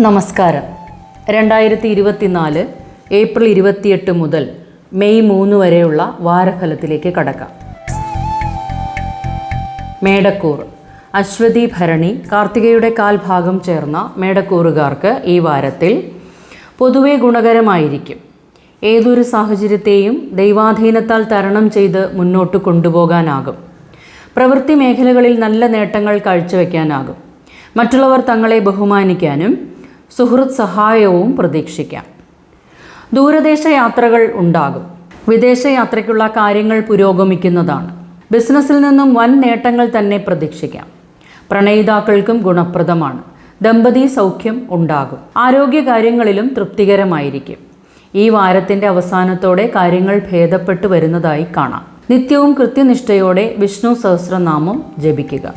നമസ്കാരം. രണ്ടായിരത്തി ഇരുപത്തിനാല് ഏപ്രിൽ ഇരുപത്തിയെട്ട് മുതൽ മെയ് മൂന്ന് വരെയുള്ള വാരഫലത്തിലേക്ക് കടക്കാം. മേടക്കൂർ. അശ്വതി ഭരണി കാർത്തികയുടെ കാൽഭാഗം ചേർന്ന മേടക്കൂറുകാർക്ക് ഈ വാരത്തിൽ പൊതുവെ ഗുണകരമായിരിക്കും. ഏതൊരു സാഹചര്യത്തെയും ദൈവാധീനത്താൽ തരണം ചെയ്ത് മുന്നോട്ട് കൊണ്ടുപോകാനാകും. പ്രവൃത്തി മേഖലകളിൽ നല്ല നേട്ടങ്ങൾ കാഴ്ചവെക്കാനാകും. മറ്റുള്ളവർ തങ്ങളെ ബഹുമാനിക്കാനും സുഹൃത്ത് സഹായവും പ്രതീക്ഷിക്കാം. ദൂരദേശ യാത്രകൾ ഉണ്ടാകും. വിദേശ യാത്രയ്ക്കുള്ള കാര്യങ്ങൾ പുരോഗമിക്കുന്നതാണ്. ബിസിനസ്സിൽ നിന്നും വൻ നേട്ടങ്ങൾ തന്നെ പ്രതീക്ഷിക്കാം. പ്രണയിതാക്കൾക്കും ഗുണപ്രദമാണ്. ദമ്പതി സൗഖ്യം ഉണ്ടാകും. ആരോഗ്യകാര്യങ്ങളിലും തൃപ്തികരമായിരിക്കും. ഈ വാരത്തിന്റെ അവസാനത്തോടെ കാര്യങ്ങൾ ഭേദപ്പെട്ടു വരുന്നതായി കാണാം. നിത്യവും കൃത്യനിഷ്ഠയോടെ വിഷ്ണു സഹസ്രനാമം ജപിക്കുക.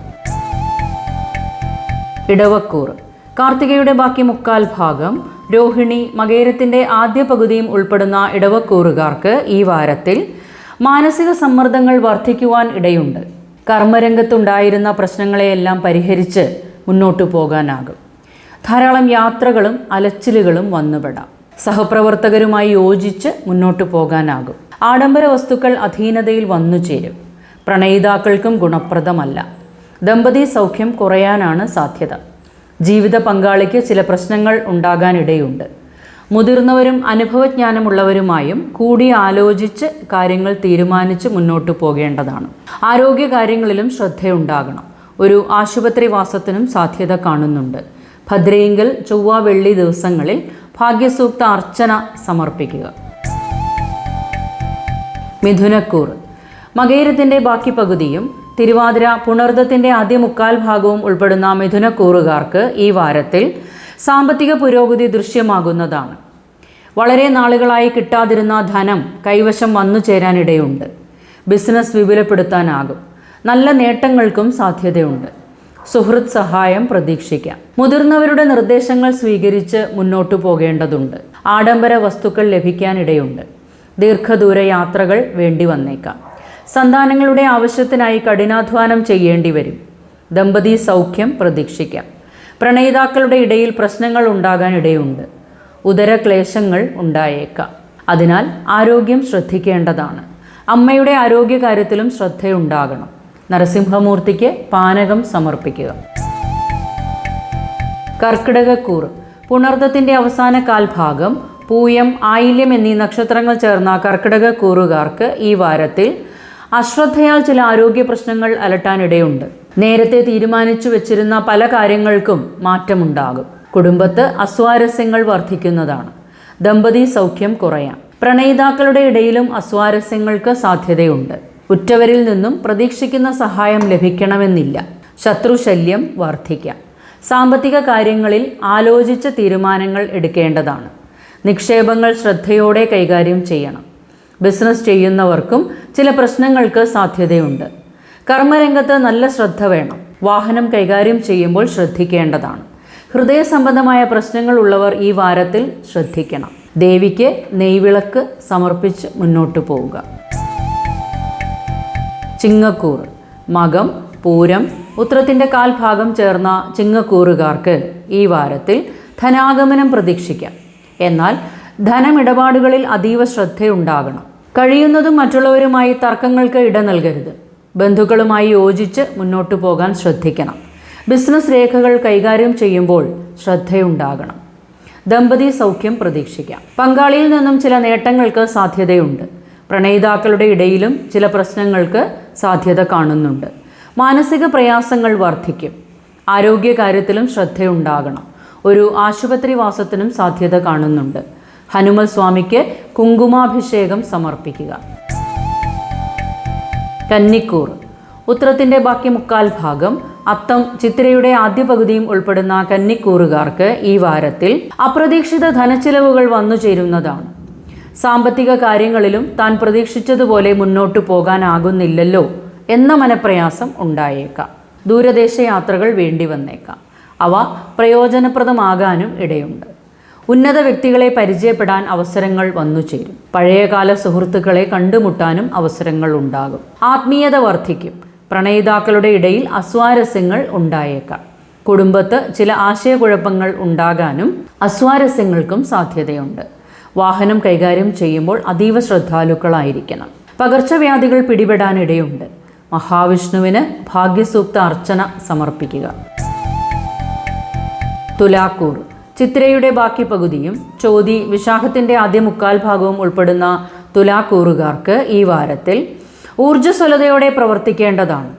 ഇടവക്കൂർ കാർത്തികയുടെ ബാക്കി മുക്കാൽ ഭാഗം രോഹിണി മകേരത്തിന്റെ ആദ്യ പകുതിയും ഉൾപ്പെടുന്ന ഇടവക്കൂറുകാർക്ക് ഈ വാരത്തിൽ മാനസിക സമ്മർദ്ദങ്ങൾ വർദ്ധിക്കുവാൻ ഇടയുണ്ട്. കർമ്മരംഗത്തുണ്ടായിരുന്ന പ്രശ്നങ്ങളെയെല്ലാം പരിഹരിച്ച് മുന്നോട്ടു പോകാനാകും. ധാരാളം യാത്രകളും അലച്ചിലുകളും വന്നുപെടാം. സഹപ്രവർത്തകരുമായി യോജിച്ച് മുന്നോട്ടു പോകാനാകും. ആഡംബര വസ്തുക്കൾ അധീനതയിൽ വന്നു ചേരും. പ്രണയിതാക്കൾക്കും ഗുണപ്രദമല്ല. ദമ്പതി സൗഖ്യം കുറയാനാണ് സാധ്യത. ജീവിത പങ്കാളിക്ക് ചില പ്രശ്നങ്ങൾ ഉണ്ടാകാനിടയുണ്ട്. മുതിർന്നവരും അനുഭവജ്ഞാനമുള്ളവരുമായും കൂടി ആലോചിച്ച് കാര്യങ്ങൾ തീരുമാനിച്ച് മുന്നോട്ട് പോകേണ്ടതാണ്. ആരോഗ്യ കാര്യങ്ങളിലും ശ്രദ്ധയുണ്ടാകണം. ഒരു ആശുപത്രി വാസത്തിനും സാധ്യത കാണുന്നുണ്ട്. ഭദ്രയിങ്കൽ ചൊവ്വ വെള്ളി ദിവസങ്ങളിൽ ഭാഗ്യസൂക്ത അർച്ചന സമർപ്പിക്കുക. മിഥുനക്കൂർ. മകയിരത്തിന്റെ ബാക്കി പകുതിയും തിരുവാതിര പുണർദത്തിന്റെ ആദ്യ മുക്കാൽ ഭാഗവും ഉൾപ്പെടുന്ന മിഥുനക്കൂറുകാർക്ക് ഈ വാരത്തിൽ സാമ്പത്തിക പുരോഗതി ദൃശ്യമാകുന്നതാണ്. വളരെ നാളുകളായി കിട്ടാതിരുന്ന ധനം കൈവശം വന്നു ചേരാനിടയുണ്ട്. ബിസിനസ് വിപുലപ്പെടുത്താനാകും. നല്ല നേട്ടങ്ങൾക്കും സാധ്യതയുണ്ട്. സുഹൃത്ത് സഹായം പ്രതീക്ഷിക്കാം. മുതിർന്നവരുടെ നിർദ്ദേശങ്ങൾ സ്വീകരിച്ച് മുന്നോട്ടു പോകേണ്ടതുണ്ട്. ആഡംബര വസ്തുക്കൾ ലഭിക്കാനിടയുണ്ട്. ദീർഘദൂര യാത്രകൾ വേണ്ടി വന്നേക്കാം. സന്താനങ്ങളുടെ ആവശ്യത്തിനായി കഠിനാധ്വാനം ചെയ്യേണ്ടി വരും ദമ്പതി സൗഖ്യം പ്രതീക്ഷിക്കാം. പ്രണയിതാക്കളുടെ ഇടയിൽ പ്രശ്നങ്ങൾ ഉണ്ടാകാൻ ഇടയുണ്ട് ഉദരക്ലേശങ്ങൾ ഉണ്ടായേക്കാം. അതിനാൽ ആരോഗ്യം ശ്രദ്ധിക്കേണ്ടതാണ്. അമ്മയുടെ ആരോഗ്യകാര്യത്തിലും ശ്രദ്ധയുണ്ടാകണം. നരസിംഹമൂർത്തിക്ക് പാനകം സമർപ്പിക്കുക. കർക്കിടകക്കൂർ. പുണർദ്ദത്തിന്റെ അവസാന കാൽഭാഗം പൂയം ആയില്യം എന്നീ നക്ഷത്രങ്ങൾ ചേർന്ന കർക്കിടകക്കൂറുകാർക്ക് ഈ വാരത്തിൽ അശ്രദ്ധയാൽ ചില ആരോഗ്യ പ്രശ്നങ്ങൾ അലട്ടാനിടയുണ്ട്. നേരത്തെ തീരുമാനിച്ചു വെച്ചിരുന്ന പല കാര്യങ്ങൾക്കും മാറ്റമുണ്ടാകും. കുടുംബത്ത് അസ്വാരസ്യങ്ങൾ വർദ്ധിക്കുന്നതാണ് ദമ്പതി സൗഖ്യം കുറയാം. പ്രണയിതാക്കളുടെ ഇടയിലും അസ്വാരസ്യങ്ങൾക്ക് സാധ്യതയുണ്ട്. ഉറ്റവരിൽ നിന്നും പ്രതീക്ഷിക്കുന്ന സഹായം ലഭിക്കണമെന്നില്ല. ശത്രുശല്യം വർദ്ധിക്കാം സാമ്പത്തിക കാര്യങ്ങളിൽ ആലോചിച്ച തീരുമാനങ്ങൾ എടുക്കേണ്ടതാണ്. നിക്ഷേപങ്ങൾ ശ്രദ്ധയോടെ കൈകാര്യം ചെയ്യണം. ബിസിനസ് ചെയ്യുന്നവർക്കും ചില പ്രശ്നങ്ങൾക്ക് സാധ്യതയുണ്ട്. കർമ്മരംഗത്ത് നല്ല ശ്രദ്ധ വേണം. വാഹനം കൈകാര്യം ചെയ്യുമ്പോൾ ശ്രദ്ധിക്കേണ്ടതാണ്. ഹൃദയ സംബന്ധമായ പ്രശ്നങ്ങൾ ഉള്ളവർ ഈ വാരത്തിൽ ശ്രദ്ധിക്കണം. ദേവിക്ക് നെയ്വിളക്ക് സമർപ്പിച്ച് മുന്നോട്ട് പോവുക. ചിങ്ങക്കൂർ മകം പൂരം ഉത്രത്തിന്റെ കാൽഭാഗം ചേർന്ന ചിങ്ങക്കൂറുകാർക്ക് ഈ വാരത്തിൽ ധനാഗമനം പ്രതീക്ഷിക്കാം. എന്നാൽ ധനമിടപാടുകളിൽ അതീവ ശ്രദ്ധയുണ്ടാകണം. കഴിയുന്നതും മറ്റുള്ളവരുമായി തർക്കങ്ങൾക്ക് ഇട നൽകരുത്. ബന്ധുക്കളുമായി യോജിച്ച് മുന്നോട്ടു പോകാൻ ശ്രദ്ധിക്കണം. ബിസിനസ് രേഖകൾ കൈകാര്യം ചെയ്യുമ്പോൾ ശ്രദ്ധയുണ്ടാകണം. ദമ്പതി സൗഖ്യം പ്രതീക്ഷിക്കാം. പങ്കാളിയിൽ നിന്നും ചില നേട്ടങ്ങൾക്ക് സാധ്യതയുണ്ട്. പ്രണയിതാക്കളുടെ ഇടയിലും ചില പ്രശ്നങ്ങൾക്ക് സാധ്യത കാണുന്നുണ്ട്. മാനസിക പ്രയാസങ്ങൾ വർദ്ധിക്കും. ആരോഗ്യകാര്യത്തിലും ശ്രദ്ധയുണ്ടാകണം. ഒരു ആശുപത്രി വാസത്തിനും സാധ്യത കാണുന്നുണ്ട്. ഹനുമൽ സ്വാമിക്ക് കുങ്കുമാഭിഷേകം സമർപ്പിക്കുക. കന്നിക്കൂർ. ഉത്രത്തിന്റെ ബാക്കി മുക്കാൽ ഭാഗം അത്തം ചിത്രയുടെ ആദ്യ പകുതിയും ഉൾപ്പെടുന്ന കന്നിക്കൂറുകാർക്ക് ഈ വാരത്തിൽ അപ്രതീക്ഷിത ധനച്ചിലവുകൾ വന്നു ചേരുന്നതാണ്. സാമ്പത്തിക കാര്യങ്ങളിലും താൻ പ്രതീക്ഷിച്ചതുപോലെ മുന്നോട്ടു പോകാനാകുന്നില്ലല്ലോ എന്ന മനപ്രയാസം ഉണ്ടായേക്കാം. ദൂരദേശ യാത്രകൾ വേണ്ടി വന്നേക്കാം. അവ പ്രയോജനപ്രദമാകാനും ഇടയുണ്ട്. ഉന്നത വ്യക്തികളെ പരിചയപ്പെടാൻ അവസരങ്ങൾ വന്നു ചേരും. പഴയകാല സുഹൃത്തുക്കളെ കണ്ടുമുട്ടാനും അവസരങ്ങൾ ഉണ്ടാകും. ആത്മീയത വർദ്ധിക്കും പ്രണയിതാക്കളുടെ ഇടയിൽ അസ്വാരസ്യങ്ങൾ ഉണ്ടായേക്കാം. കുടുംബത്ത് ചില ആശയക്കുഴപ്പങ്ങൾ ഉണ്ടാകാനും അസ്വാരസ്യങ്ങൾക്കും സാധ്യതയുണ്ട്. വാഹനം കൈകാര്യം ചെയ്യുമ്പോൾ അതീവ ശ്രദ്ധാലുക്കളായിരിക്കണം. പകർച്ചവ്യാധികൾ പിടിപെടാനിടയുണ്ട്. മഹാവിഷ്ണുവിന് ഭാഗ്യസൂക്ത അർച്ചന സമർപ്പിക്കുക. തുലാക്കൂർ ചിത്രയുടെ ബാക്കി പകുതിയും ചോതി വിശാഖത്തിന്റെ ആദ്യ മുക്കാൽ ഭാഗവും ഉൾപ്പെടുന്ന തുലാക്കൂറുകാർക്ക് ഈ വാരത്തിൽ ഊർജസ്വലതയോടെ പ്രവർത്തിക്കേണ്ടതാണ്.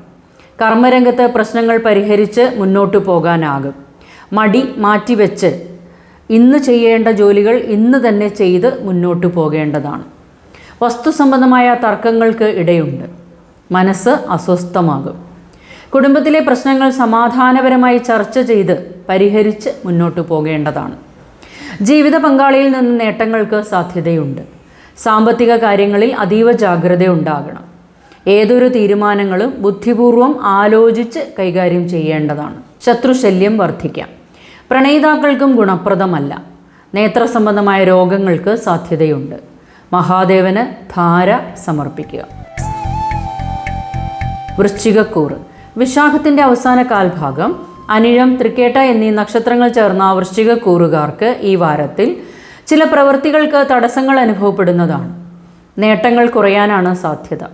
കർമ്മരംഗത്ത് പ്രശ്നങ്ങൾ പരിഹരിച്ച് മുന്നോട്ടു പോകാനാകും. മടി മാറ്റിവെച്ച് ഇന്ന് ചെയ്യേണ്ട ജോലികൾ ഇന്ന് തന്നെ ചെയ്ത് മുന്നോട്ടു പോകേണ്ടതാണ്. വസ്തു സംബന്ധമായ തർക്കങ്ങൾക്ക് ഇടയുണ്ട്. മനസ്സ് അസ്വസ്ഥമാകും. കുടുംബത്തിലെ പ്രശ്നങ്ങൾ സമാധാനപരമായി ചർച്ച ചെയ്ത് പരിഹരിച്ച് മുന്നോട്ടു പോകേണ്ടതാണ്. ജീവിത പങ്കാളിയിൽ നിന്ന് നേട്ടങ്ങൾക്ക് സാധ്യതയുണ്ട്. സാമ്പത്തിക കാര്യങ്ങളിൽ അതീവ ജാഗ്രത ഉണ്ടാകണം ഏതൊരു തീരുമാനങ്ങളും ബുദ്ധിപൂർവം ആലോചിച്ച് കൈകാര്യം ചെയ്യേണ്ടതാണ്. ശത്രുശല്യം വർദ്ധിക്കാം. പ്രണയിതാക്കൾക്കും ഗുണപ്രദമല്ല. നേത്ര സംബന്ധമായ രോഗങ്ങൾക്ക് സാധ്യതയുണ്ട്. മഹാദേവന് ധാര സമർപ്പിക്കുക. വൃശ്ചികക്കൂറ്. വിശാഖത്തിന്റെ അവസാന കാൽഭാഗം അനിഴം തൃക്കേട്ട എന്നീ നക്ഷത്രങ്ങൾ ചേർന്ന വൃശ്ചികക്കൂറുകാർക്ക് ഈ വാരത്തിൽ ചില പ്രവൃത്തികൾക്ക് തടസ്സങ്ങൾ അനുഭവപ്പെടുന്നതാണ്. നേട്ടങ്ങൾ കുറയാനാണ് സാധ്യത.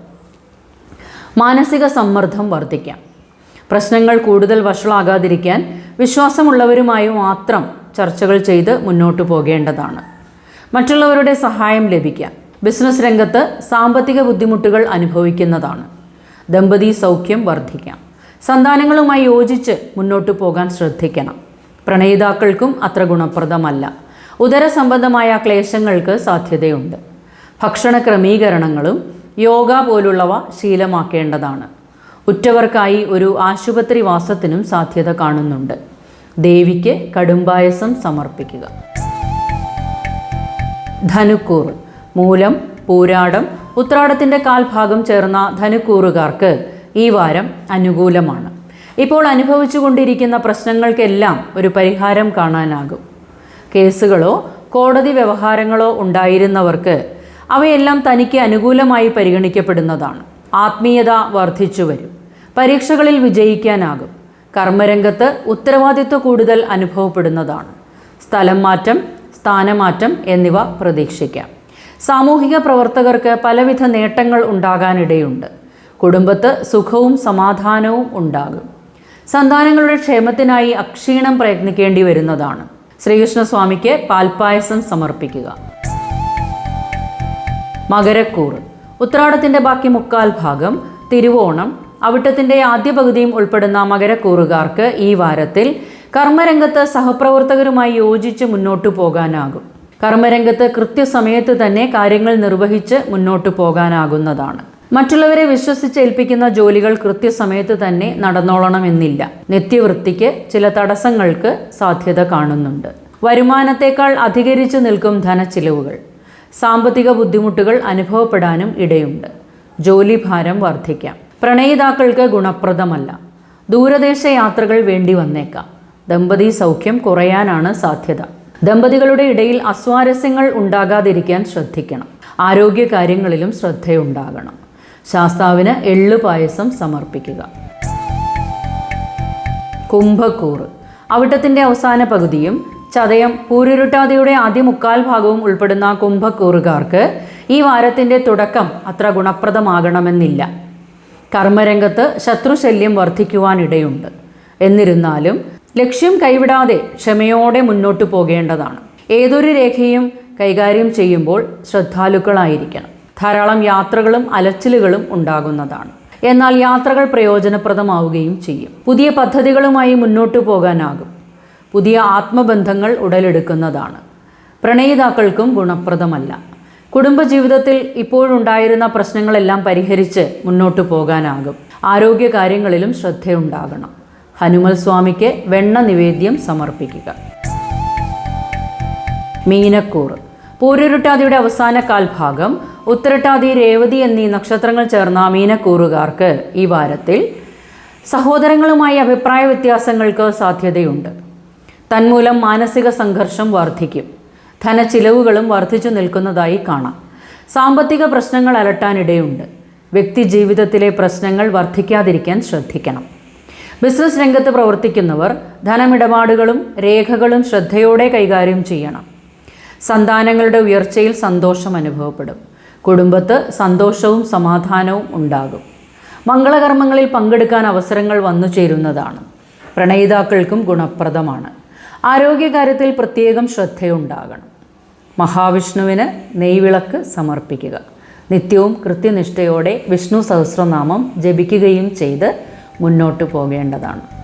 മാനസിക സമ്മർദ്ദം വർദ്ധിക്കാം. പ്രശ്നങ്ങൾ കൂടുതൽ വഷളാകാതിരിക്കാൻ വിശ്വാസമുള്ളവരുമായി മാത്രം ചർച്ചകൾ ചെയ്ത് മുന്നോട്ട് പോകേണ്ടതാണ്. മറ്റുള്ളവരുടെ സഹായം ലഭിക്കാം. ബിസിനസ് രംഗത്ത് സാമ്പത്തിക ബുദ്ധിമുട്ടുകൾ അനുഭവിക്കുന്നതാണ്. ദമ്പതി സൗഖ്യം വർദ്ധിക്കാം. സന്താനങ്ങളുമായി യോജിച്ച് മുന്നോട്ടു പോകാൻ ശ്രദ്ധിക്കണം. പ്രണയിതാക്കൾക്കും അത്ര ഗുണപ്രദമല്ല. ഉദര സംബന്ധമായ ക്ലേശങ്ങൾക്ക് സാധ്യതയുണ്ട്. ഭക്ഷണ ക്രമീകരണങ്ങളും യോഗ പോലുള്ളവ ശീലമാക്കേണ്ടതാണ്. ഉറ്റവർക്കായി ഒരു ആശുപത്രി വാസത്തിനും സാധ്യത കാണുന്നുണ്ട്. ദേവിക്ക് കടുംപായസം സമർപ്പിക്കുക. ധനുക്കൂർ മൂലം പൂരാടം ഉത്രാടത്തിന്റെ കാൽഭാഗം ചേർന്ന ധനുക്കൂറുകാർക്ക് ഈ വാരം അനുകൂലമാണ്. ഇപ്പോൾ അനുഭവിച്ചുകൊണ്ടിരിക്കുന്ന പ്രശ്നങ്ങൾക്കെല്ലാം ഒരു പരിഹാരം കാണാനാകും. കേസുകളോ കോടതി വ്യവഹാരങ്ങളോ ഉണ്ടായിരുന്നവർക്ക് അവയെല്ലാം തനിക്ക് അനുകൂലമായി പരിഗണിക്കപ്പെടുന്നതാണ്. ആത്മീയത വർദ്ധിച്ചു വരും. പരീക്ഷകളിൽ വിജയിക്കാനാകും. കർമ്മരംഗത്ത് ഉത്തരവാദിത്വ കൂടുതൽ അനുഭവപ്പെടുന്നതാണ്. സ്ഥലം മാറ്റം സ്ഥാനമാറ്റം എന്നിവ പ്രതീക്ഷിക്കാം. സാമൂഹിക പ്രവർത്തകർക്ക് പലവിധ നേട്ടങ്ങൾ ഉണ്ടാകാനിടയുണ്ട്. കുടുംബത്ത് സുഖവും സമാധാനവും ഉണ്ടാകും. സന്താനങ്ങളുടെ ക്ഷേമത്തിനായി അക്ഷീണം പ്രയത്നിക്കേണ്ടി വരുന്നതാണ്. ശ്രീകൃഷ്ണസ്വാമിക്ക് പാൽപ്പായസം സമർപ്പിക്കുക. മകരക്കൂറ് ഉത്രാടത്തിന്റെ ബാക്കി മുക്കാൽ ഭാഗം തിരുവോണം. അവിട്ടത്തിന്റെ ആദ്യ പകുതിയും ഉൾപ്പെടുന്ന മകരക്കൂറുകാർക്ക് ഈ വാരത്തിൽ കർമ്മരംഗത്ത് സഹപ്രവർത്തകരുമായി യോജിച്ച് മുന്നോട്ടു പോകാനാകും. കർമ്മരംഗത്ത് കൃത്യസമയത്ത് തന്നെ കാര്യങ്ങൾ നിർവഹിച്ച് മുന്നോട്ടു പോകാനാകുന്നതാണ്. മറ്റുള്ളവരെ വിശ്വസിച്ച് ഏൽപ്പിക്കുന്ന ജോലികൾ കൃത്യസമയത്ത് തന്നെ നടന്നോളണമെന്നില്ല. നിത്യവൃത്തിക്ക് ചില തടസ്സങ്ങൾക്ക് സാധ്യത കാണുന്നുണ്ട്. വരുമാനത്തേക്കാൾ അധികരിച്ചു നിൽക്കും ധനച്ചിലവുകൾ. സാമ്പത്തിക ബുദ്ധിമുട്ടുകൾ അനുഭവപ്പെടാനും ഇടയുണ്ട്. ജോലിഭാരം വർദ്ധിക്കാം. പ്രണയിതാക്കൾക്ക് ഗുണപ്രദമല്ല. ദൂരദേശ യാത്രകൾ വേണ്ടി വന്നേക്കാം. ദമ്പതി സൗഖ്യം കുറയാനാണ് സാധ്യത. ദമ്പതികളുടെ ഇടയിൽ അസ്വാരസ്യങ്ങൾ ഉണ്ടാകാതിരിക്കാൻ ശ്രദ്ധിക്കണം. ആരോഗ്യ കാര്യങ്ങളിലും ശ്രദ്ധയുണ്ടാകണം. ശാസ്താവിന് എള്ളു പായസം സമർപ്പിക്കുക. കുംഭക്കൂറ് അവിട്ടത്തിന്റെ അവസാന പകുതിയും ചതയം പൂരുരുട്ടാതിയുടെ ആദ്യ മുക്കാൽ ഭാഗവും ഉൾപ്പെടുന്ന കുംഭക്കൂറുകാർക്ക് ഈ വാരത്തിന്റെ തുടക്കം അത്ര ഗുണപ്രദമാകണമെന്നില്ല. കർമ്മരംഗത്ത് ശത്രുശല്യം വർദ്ധിക്കുവാനിടയുണ്ട് എന്നിരുന്നാലും ലക്ഷ്യം കൈവിടാതെ ക്ഷമയോടെ മുന്നോട്ടു പോകേണ്ടതാണ്. ഏതൊരു രേഖയും കൈകാര്യം ചെയ്യുമ്പോൾ ശ്രദ്ധാലുക്കളായിരിക്കണം. ധാരാളം യാത്രകളും അലച്ചിലുകളും ഉണ്ടാകുന്നതാണ്. എന്നാൽ യാത്രകൾ പ്രയോജനപ്രദമാവുകയും ചെയ്യും. പുതിയ പദ്ധതികളുമായി മുന്നോട്ടു പോകാനാകും. പുതിയ ആത്മബന്ധങ്ങൾ ഉടലെടുക്കുന്നതാണ്. പ്രണയിതാക്കൾക്കും ഗുണപ്രദമല്ല. കുടുംബജീവിതത്തിൽ ഇപ്പോഴുണ്ടായിരുന്ന പ്രശ്നങ്ങളെല്ലാം പരിഹരിച്ച് മുന്നോട്ടു പോകാനാകും. ആരോഗ്യ കാര്യങ്ങളിലും ശ്രദ്ധയുണ്ടാകണം. ഹനുമൽ സ്വാമിക്ക് വെണ്ണ നിവേദ്യം സമർപ്പിക്കുക. മീനക്കൂർ പൂരുരുട്ടാതിയുടെ അവസാന കാൽഭാഗം ഉത്തരട്ടാതി രേവതി എന്നീ നക്ഷത്രങ്ങൾ ചേർന്ന മീനക്കൂറുകാർക്ക് ഈ വാരത്തിൽ സഹോദരങ്ങളുമായി അഭിപ്രായ വ്യത്യാസങ്ങൾക്ക് സാധ്യതയുണ്ട്. തന്മൂലം മാനസിക സംഘർഷം വർദ്ധിക്കും ധനച്ചിലവുകളും വർദ്ധിച്ചു നിൽക്കുന്നതായി കാണാം. സാമ്പത്തിക പ്രശ്നങ്ങൾ അലട്ടാനിടയുണ്ട്. വ്യക്തി ജീവിതത്തിലെ പ്രശ്നങ്ങൾ വർദ്ധിക്കാതിരിക്കാൻ ശ്രദ്ധിക്കണം. ബിസിനസ് രംഗത്ത് പ്രവർത്തിക്കുന്നവർ ധനമിടപാടുകളും രേഖകളും ശ്രദ്ധയോടെ കൈകാര്യം ചെയ്യണം. സന്താനങ്ങളുടെ ഉയർച്ചയിൽ സന്തോഷം അനുഭവപ്പെടും. കുടുംബത്ത് സന്തോഷവും സമാധാനവും ഉണ്ടാകും. മംഗളകർമ്മങ്ങളിൽ പങ്കെടുക്കാൻ അവസരങ്ങൾ വന്നു ചേരുന്നതാണ്. പ്രണയിതാക്കൾക്കും ഗുണപ്രദമാണ്. ആരോഗ്യകാര്യത്തിൽ പ്രത്യേകം ശ്രദ്ധയുണ്ടാകണം. മഹാവിഷ്ണുവിന് നെയ്വിളക്ക് സമർപ്പിക്കുക. നിത്യവും കൃത്യനിഷ്ഠയോടെ വിഷ്ണു സഹസ്രനാമം ജപിക്കുകയും ചെയ്ത് മുന്നോട്ട് പോകേണ്ടതാണ്.